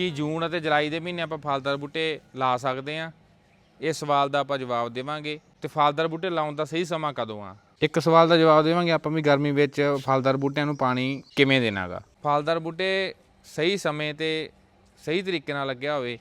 ਕੀ ਜੂਨ ਅਤੇ ਜੁਲਾਈ ਦੇ ਮਹੀਨੇ ਆਪਾਂ ਫਲਦਾਰ ਬੂਟੇ ਲਾ ਸਕਦੇ ਆ ਇਸ ਸਵਾਲ ਦਾ ਆਪਾਂ ਜਵਾਬ ਦੇਵਾਂਗੇ। ਤੇ ਫਲਦਾਰ ਬੂਟੇ ਲਾਉਣ ਦਾ ਸਹੀ ਸਮਾਂ ਕਦੋਂ ਆ? ਇੱਕ ਸਵਾਲ ਦਾ ਜਵਾਬ ਦੇਵਾਂਗੇ ਆਪਾਂ ਵੀ ਗਰਮੀ ਵਿੱਚ ਫਲਦਾਰ ਬੂਟਿਆਂ ਨੂੰ ਪਾਣੀ ਕਿਵੇਂ ਦੇਣਾਗਾ ਫਲਦਾਰ ਬੂਟੇ ਸਹੀ ਸਮੇਂ ਤੇ ਸਹੀ ਤਰੀਕੇ ਨਾਲ ਲੱਗਿਆ ਹੋਵੇ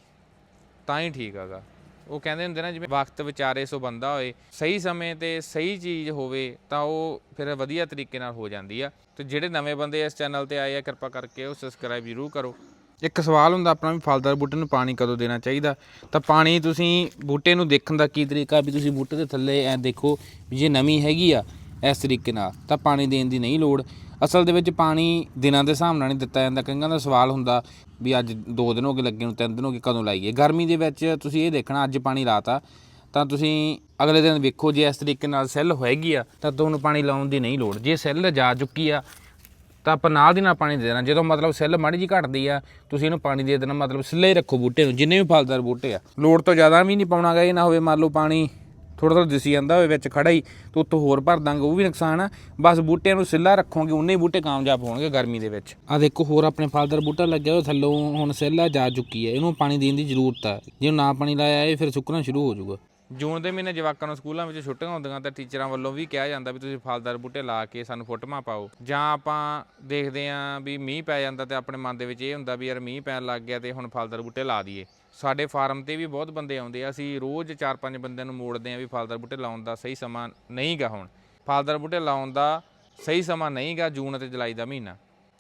ਤਾਂ ਹੀ ਠੀਕ ਹੈਗਾ ਉਹ ਕਹਿੰਦੇ ਹੁੰਦੇ ਨਾ ਜਿਵੇਂ ਵਕਤ ਵਿਚਾਰੇ ਸੋ ਬੰਦਾ ਹੋਏ ਸਹੀ ਸਮੇਂ ਤੇ ਸਹੀ ਚੀਜ਼ ਹੋਵੇ ਤਾਂ ਉਹ ਫਿਰ ਵਧੀਆ ਤਰੀਕੇ ਨਾਲ ਹੋ ਜਾਂਦੀ ਆ। ਤੇ ਜਿਹੜੇ ਨਵੇਂ ਬੰਦੇ ਇਸ ਚੈਨਲ ਤੇ ਆਏ ਆ ਕਿਰਪਾ ਕਰਕੇ ਉਹ ਸਬਸਕ੍ਰਾਈਬ ਜ਼ਰੂਰ ਕਰੋ। ਇੱਕ ਸਵਾਲ ਹੁੰਦਾ ਆਪਣਾ ਵੀ ਫਲਦਾਰ ਬੂਟੇ ਨੂੰ ਪਾਣੀ ਕਦੋਂ ਦੇਣਾ ਚਾਹੀਦਾ? ਤਾਂ ਪਾਣੀ ਤੁਸੀਂ ਬੂਟੇ ਨੂੰ ਦੇਖਣ ਦਾ ਕੀ ਤਰੀਕਾ ਵੀ ਤੁਸੀਂ ਬੂਟੇ ਦੇ ਥੱਲੇ ਐ ਦੇਖੋ ਵੀ ਜੇ ਨਮੀ ਹੈਗੀ ਆ ਇਸ ਤਰੀਕੇ ਨਾਲ, ਤਾਂ ਪਾਣੀ ਦੇਣ ਦੀ ਨਹੀਂ ਲੋੜ। ਅਸਲ ਦੇ ਵਿੱਚ ਪਾਣੀ ਦਿਨਾਂ ਦੇ ਹਿਸਾਬ ਨਾਲ ਨਹੀਂ ਦਿੱਤਾ ਜਾਂਦਾ। ਕਈਆਂ ਦਾ ਸਵਾਲ ਹੁੰਦਾ ਵੀ ਅੱਜ 2 ਦਿਨ ਹੋ ਗਏ ਲੱਗੇ ਨੂੰ 3 ਦਿਨ ਹੋ ਗਏ ਕਦੋਂ ਲਾਈਏ? ਗਰਮੀ ਦੇ ਵਿੱਚ ਤੁਸੀਂ ਇਹ ਦੇਖਣਾ, ਅੱਜ ਪਾਣੀ ਲਾਤਾ, ਤਾਂ ਤੁਸੀਂ ਅਗਲੇ ਦਿਨ ਵੇਖੋ ਜੇ ਇਸ ਤਰੀਕੇ ਨਾਲ ਸੈੱਲ ਹੋਏਗੀ ਆ, ਤਾਂ ਤੁਹਾਨੂੰ ਪਾਣੀ ਲਾਉਣ ਦੀ ਨਹੀਂ ਲੋੜ। ਜੇ ਸੈੱਲ ਜਾ ਚੁੱਕੀ ਆ ਤਾਂ ਆਪਾਂ ਨਾਲ ਦੀ ਨਾਲ ਪਾਣੀ ਦੇ ਦੇਣਾ। ਜਦੋਂ ਮਤਲਬ ਸੈੱਲ ਮਾੜੀ ਜੀ ਘਟਦੀ ਆ, ਤੁਸੀਂ ਇਹਨੂੰ ਪਾਣੀ ਦੇ ਦੇਣਾ, ਮਤਲਬ ਸਿੱਲੇ ਹੀ ਰੱਖੋ ਬੂਟੇ ਨੂੰ, ਜਿੰਨੇ ਵੀ ਫਲਦਾਰ ਬੂਟੇ ਆ। ਲੋੜ ਤੋਂ ਜ਼ਿਆਦਾ ਵੀ ਨਹੀਂ ਪਾਉਣਾਗਾ ਇਹ ਨਾ ਹੋਵੇ ਮੰਨ ਲਓ ਪਾਣੀ ਥੋੜਾ ਥੋੜਾ ਦਿਸੀ ਜਾਂਦਾ ਹੋਵੇ ਵਿੱਚ ਖੜਾ ਹੀ, ਤੇ ਉੱਤੋਂ ਹੋਰ ਭਰ ਦਾਂਗੇ, ਉਹ ਵੀ ਨੁਕਸਾਨ ਆ। ਬਸ ਬੂਟਿਆਂ ਨੂੰ ਸਿੱਲਾ ਰੱਖੋਗੇ, ਉਨੇ ਹੀ ਬੂਟੇ ਕਾਮਯਾਬ ਹੋਣਗੇ ਗਰਮੀ ਦੇ ਵਿੱਚ। ਆ ਦੇਖੋ, ਹੋਰ ਆਪਣੇ ਫਲਦਾਰ ਬੂਟਾ ਲੱਗਿਆ ਹੋਇਆ, ਥੱਲੋਂ ਹੁਣ ਸਿੱਲਾ ਜਾ ਚੁੱਕੀ ਹੈ ਇਹਨੂੰ ਪਾਣੀ ਦੇਣ ਦੀ ਜ਼ਰੂਰਤ ਆ। ਜੇ ਨਾ ਪਾਣੀ ਲਾਇਆ, ਇਹ ਫਿਰ ਸੁੱਕਣਾ ਸ਼ੁਰੂ ਹੋ ਜਾਊਗਾ। ਜੂਨ ਦੇ ਮਹੀਨੇ ਜਵਾਕਾਂ ਨੂੰ ਸਕੂਲਾਂ ਵਿੱਚ ਛੁੱਟੀਆਂ ਹੁੰਦੀਆਂ ਤਾਂ ਟੀਚਰਾਂ ਵੱਲੋਂ ਵੀ ਕਿਹਾ ਜਾਂਦਾ ਵੀ ਤੁਸੀਂ ਫਲਦਾਰ ਬੂਟੇ ਲਾ ਕੇ ਸਾਨੂੰ ਫੋਟੋਆਂ ਪਾਓ। ਜਾਂ ਆਪਾਂ ਦੇਖਦੇ ਆਂ ਵੀ ਮੀਂਹ ਪੈ ਜਾਂਦਾ ਤੇ ਆਪਣੇ ਮਨ ਦੇ ਵਿੱਚ ਇਹ ਹੁੰਦਾ ਵੀ ਯਾਰ ਮੀਂਹ ਪੈਣ ਲੱਗ ਗਿਆ ਤੇ ਹੁਣ ਫਲਦਾਰ ਬੂਟੇ ਲਾ ਦਈਏ। ਸਾਡੇ ਫਾਰਮ ਤੇ ਵੀ ਬਹੁਤ ਬੰਦੇ ਆਉਂਦੇ ਆ, ਅਸੀਂ ਰੋਜ਼ 4-5 ਬੰਦਿਆਂ ਨੂੰ ਮੋੜਦੇ ਆ ਵੀ ਫਲਦਾਰ ਬੂਟੇ ਲਾਉਣ ਦਾ ਸਹੀ ਸਮਾਂ ਨਹੀਂਗਾ ਹੁਣ। ਫਲਦਾਰ ਬੂਟੇ ਲਾਉਣ ਦਾ ਸਹੀ ਸਮਾਂ ਨਹੀਂਗਾ ਜੂਨ ਅਤੇ ਜੁਲਾਈ ਦਾ ਮਹੀਨਾ।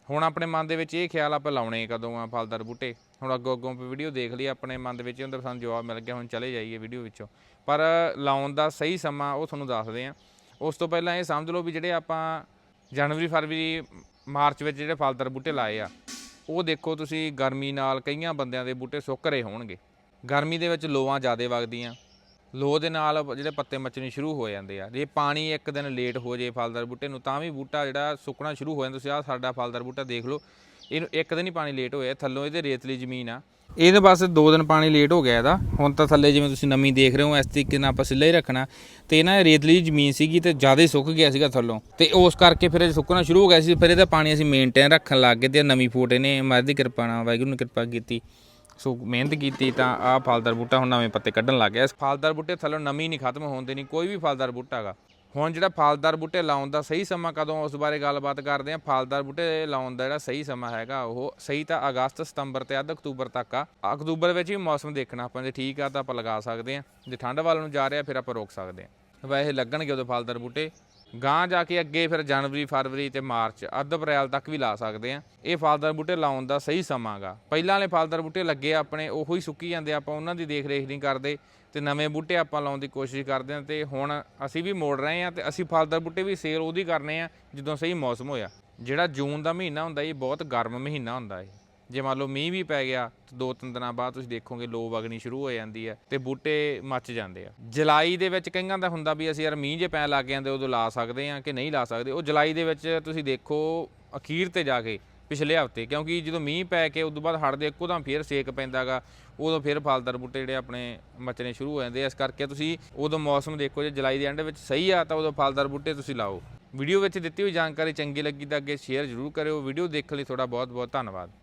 ਹੁਣ ਆਪਣੇ ਮਨ ਦੇ ਵਿੱਚ ਇਹ ਖਿਆਲ ਆਪਾਂ ਲਾਉਣੇ ਕਦੋਂ ਆ ਫਲਦਾਰ ਬੂਟੇ। ਹੁਣ ਅੱਗੋਂ ਅੱਗੋਂ ਵੀਡੀਓ ਦੇਖ ਲਈ, ਆਪਣੇ ਮਨ ਦੇ ਵਿੱਚ ਇਹ ਹੁੰਦਾ ਸਾਨੂੰ ਜਵਾਬ ਮਿਲ ਗਿਆ, ਹੁਣ ਚਲੇ ਜਾਈਏ ਵੀਡੀਓ ਵਿੱਚੋਂ। ਪਰ ਲਾਉਣ ਦਾ ਸਹੀ ਸਮਾਂ ਉਹ ਤੁਹਾਨੂੰ ਦੱਸਦੇ ਆ। ਉਸ ਤੋਂ ਪਹਿਲਾਂ ਇਹ ਸਮਝ ਲਓ ਵੀ ਜਿਹੜੇ ਆਪਾਂ ਜਨਵਰੀ, ਫਰਵਰੀ, ਮਾਰਚ ਵਿੱਚ ਜਿਹੜੇ ਫਲਦਾਰ ਬੂਟੇ ਲਾਏ ਆ, ਉਹ ਦੇਖੋ ਤੁਸੀਂ ਗਰਮੀ ਨਾਲ ਕਈਆਂ ਬੰਦਿਆਂ ਦੇ ਬੂਟੇ ਸੁੱਕ ਰਹੇ ਹੋਣਗੇ। ਗਰਮੀ ਦੇ ਵਿੱਚ ਲੋਆਂ ਜ਼ਿਆਦਾ ਵਗਦੀਆਂ। ਲੋ ਦੇ ਨਾਲ ਜਿਹੜੇ ਪੱਤੇ ਮੱਚਣੇ ਸ਼ੁਰੂ ਹੋ ਜਾਂਦੇ ਆ। ਜੇ ਪਾਣੀ ਇੱਕ ਦਿਨ ਲੇਟ ਹੋ ਜੇ ਫਲਦਾਰ ਬੂਟੇ ਨੂੰ, ਤਾਂ ਵੀ ਬੂਟਾ ਜਿਹੜਾ ਸੁੱਕਣਾ ਸ਼ੁਰੂ ਹੋ ਜਾਂਦਾ। ਤੁਸੀਂ ਆਹ ਸਾਡਾ ਫਲਦਾਰ ਬੂਟਾ ਦੇਖ ਲਓ। ਇਹਨੂੰ ਇੱਕ ਦਿਨ ਹੀ ਪਾਣੀ ਲੇਟ ਹੋਇਆ। ਥੱਲੋਂ ਇਹਦੇ ਰੇਤਲੀ ਜ਼ਮੀਨ ਆ। ਇਹਦੇ ਬਸ 2 ਦਿਨ ਪਾਣੀ ਲੇਟ ਹੋ ਗਿਆ ਇਹਦਾ। ਹੁਣ ਤਾਂ ਥੱਲੇ ਜਿਵੇਂ ਤੁਸੀਂ ਨਮੀ ਦੇਖ ਰਹੇ ਹੋ, ਇਸ ਤਰੀਕੇ ਨਾਲ ਆਪਾਂ ਸਿੱਲਾ ਹੀ ਰੱਖਣਾ। ਤੇ ਨਾ ਰੇਤਲੀ ਜ਼ਮੀਨ ਸੀਗੀ ਤੇ ਜ਼ਿਆਦਾ ਹੀ ਸੁੱਕ ਗਿਆ ਸੀਗਾ ਥੱਲੋਂ। ਤੇ ਉਸ ਕਰਕੇ ਫਿਰ ਇਹ ਸੁੱਕਣਾ ਸ਼ੁਰੂ ਹੋ ਗਿਆ ਸੀ। ਫਿਰ ਇਹਦਾ ਪਾਣੀ ਅਸੀਂ ਮੇਨਟੇਨ ਰੱਖਣ ਲੱਗ ਗਏ ਤੇ ਨਵੀਂ ਫੋਟੇ ਨੇ ਮਹਾਰਾਜ ਦੀ ਕਿਰਪਾ ਨਾਲ, ਵਾਹਿਗੁਰੂ ਨੇ ਕਿਰਪਾ ਕੀਤੀ। ਸੋ ਮਿਹਨਤ ਕੀਤੀ ਤਾਂ ਆਹ ਫਲਦਾਰ ਬੂਟਾ ਹੁਣ ਨਵੇਂ ਪੱਤੇ ਕੱਢਣ ਲੱਗ ਗਿਆ। ਇਸ ਫਲਦਾਰ ਬੂਟੇ ਥੱਲੋਂ ਨਮੀ ਨਹੀਂ ਖਤਮ ਹੋਣ ਦੇਣੀ ਕੋਈ ਵੀ ਫਲਦਾਰ ਬੂਟਾ ਹੈਗਾ ਹੁਣ ਜਿਹੜਾ ਫਲਦਾਰ ਬੂਟੇ ਲਾਉਣ ਦਾ ਸਹੀ ਸਮਾਂ ਕਦੋਂ, ਉਸ ਬਾਰੇ ਗੱਲਬਾਤ ਕਰਦੇ ਹਾਂ। ਫਲਦਾਰ ਬੂਟੇ ਲਾਉਣ ਦਾ ਜਿਹੜਾ ਸਹੀ ਸਮਾਂ ਹੈਗਾ, ਉਹ ਸਹੀ ਤਾਂ ਅਗਸਤ, ਸਤੰਬਰ ਤੇ ਅੱਧ ਅਕਤੂਬਰ ਤੱਕ ਆ। ਅਕਤੂਬਰ ਵਿੱਚ ਵੀ ਮੌਸਮ ਦੇਖਣਾ ਆਪਾਂ, ਜੇ ਠੀਕ ਆ ਤਾਂ ਆਪਾਂ ਲਗਾ ਸਕਦੇ ਹਾਂ। ਜੇ ਠੰਡ ਵੱਲ ਨੂੰ ਜਾ ਰਿਹਾ, ਫਿਰ ਆਪਾਂ ਰੋਕ ਸਕਦੇ ਹਾਂ। ਵੈਸੇ ਲੱਗਣਗੇ ਉਦੋਂ ਫਲਦਾਰ ਬੂਟੇ। ਗਾਂ ਜਾ ਕੇ ਅੱਗੇ ਫਿਰ ਜਨਵਰੀ, ਫਰਵਰੀ ਤੇ ਮਾਰਚ, ਅੱਧ ਅਪ੍ਰੈਲ ਤੱਕ ਵੀ ਲਾ ਸਕਦੇ ਆ ਇਹ ਫਲਦਾਰ ਬੂਟੇ ਲਾਉਣ ਦਾ ਸਹੀ ਸਮਾਂ ਗਾ। ਪਹਿਲਾਂ ਵਾਲੇ ਫਲਦਾਰ ਬੂਟੇ ਲੱਗੇ ਆਪਣੇ, ਉਹੋ ਹੀ ਸੁੱਕੀ ਜਾਂਦੇ ਆਪਾਂ ਉਹਨਾਂ ਦੀ ਦੇਖ ਰੇਖ ਨਹੀਂ ਕਰਦੇ ਤੇ ਨਵੇਂ ਬੂਟੇ ਆਪਾਂ ਲਾਉਣ ਦੀ ਕੋਸ਼ਿਸ਼ ਕਰਦੇ ਆ ਤੇ ਹੁਣ ਅਸੀਂ ਵੀ ਮੋੜ ਰਹੇ ਆ ਤੇ ਅਸੀਂ ਫਲਦਾਰ ਬੂਟੇ ਵੀ ਸੇਲ ਉਹਦੀ ਕਰਨੇ ਆ ਜਦੋਂ ਸਹੀ ਮੌਸਮ ਹੋਇਆ। ਜਿਹੜਾ ਜੂਨ ਦਾ ਮਹੀਨਾ ਹੁੰਦਾ, ਇਹ ਬਹੁਤ ਗਰਮ ਮਹੀਨਾ ਹੁੰਦਾ ਇਹ ਜੇ ਮੰਨ ਲਓ ਮੀਂਹ ਵੀ ਪੈ ਗਿਆ, ਤਾਂ ਦੋ ਤਿੰਨ ਦਿਨਾਂ ਬਾਅਦ ਤੁਸੀਂ ਦੇਖੋਗੇ ਲੋ ਵਗਣੀ ਸ਼ੁਰੂ ਹੋ ਜਾਂਦੀ ਹੈ ਤੇ ਬੂਟੇ ਮੱਚ ਜਾਂਦੇ ਆ। ਜੁਲਾਈ ਦੇ ਵਿੱਚ ਕਈਆਂ ਦਾ ਹੁੰਦਾ ਵੀ ਅਸੀਂ ਯਾਰ ਮੀਂਹ ਜੇ ਪੈਣ ਲੱਗ ਜਾਂਦੇ, ਉਦੋਂ ਲਾ ਸਕਦੇ ਆ ਕਿ ਨਹੀਂ ਲਾ ਸਕਦੇ। ਉਹ ਜੁਲਾਈ ਦੇ ਵਿੱਚ ਤੁਸੀਂ ਦੇਖੋ ਅਖੀਰ ਤੇ ਜਾ ਕੇ ਪਿਛਲੇ ਹਫ਼ਤੇ, ਕਿਉਂਕਿ ਜਦੋਂ ਮੀਂਹ ਪੈ ਕੇ ਉਦੋਂ ਬਾਅਦ ਹੜਦੇ ਇੱਕੋ ਦਮ ਫੇਰ ਸੇਕ ਪੈਂਦਾਗਾ, ਉਦੋਂ ਫਿਰ ਫਲਦਾਰ ਬੂਟੇ ਜਿਹੜੇ ਆਪਣੇ ਮੱਚਣੇ ਸ਼ੁਰੂ ਹੋ ਜਾਂਦੇ ਆ। ਇਸ ਕਰਕੇ ਤੁਸੀਂ ਉਦੋਂ ਮੌਸਮ ਦੇਖੋ ਜੇ ਜੁਲਾਈ ਦੇ ਐਂਡ ਵਿੱਚ ਸਹੀ ਆ, ਤਾਂ ਉਦੋਂ ਫਲਦਾਰ ਬੂਟੇ ਤੁਸੀਂ ਲਾਓ। ਵੀਡੀਓ ਵਿੱਚ ਦਿੱਤੀ ਹੋਈ ਜਾਣਕਾਰੀ ਚੰਗੀ ਲੱਗੀ ਤਾਂ ਅੱਗੇ ਸ਼ੇਅਰ ਜ਼ਰੂਰ ਕਰਿਓ। ਵੀਡੀਓ ਦੇਖਣ ਲਈ ਤੁਹਾਡਾ ਬਹੁਤ ਬਹੁਤ ਧੰਨਵਾਦ।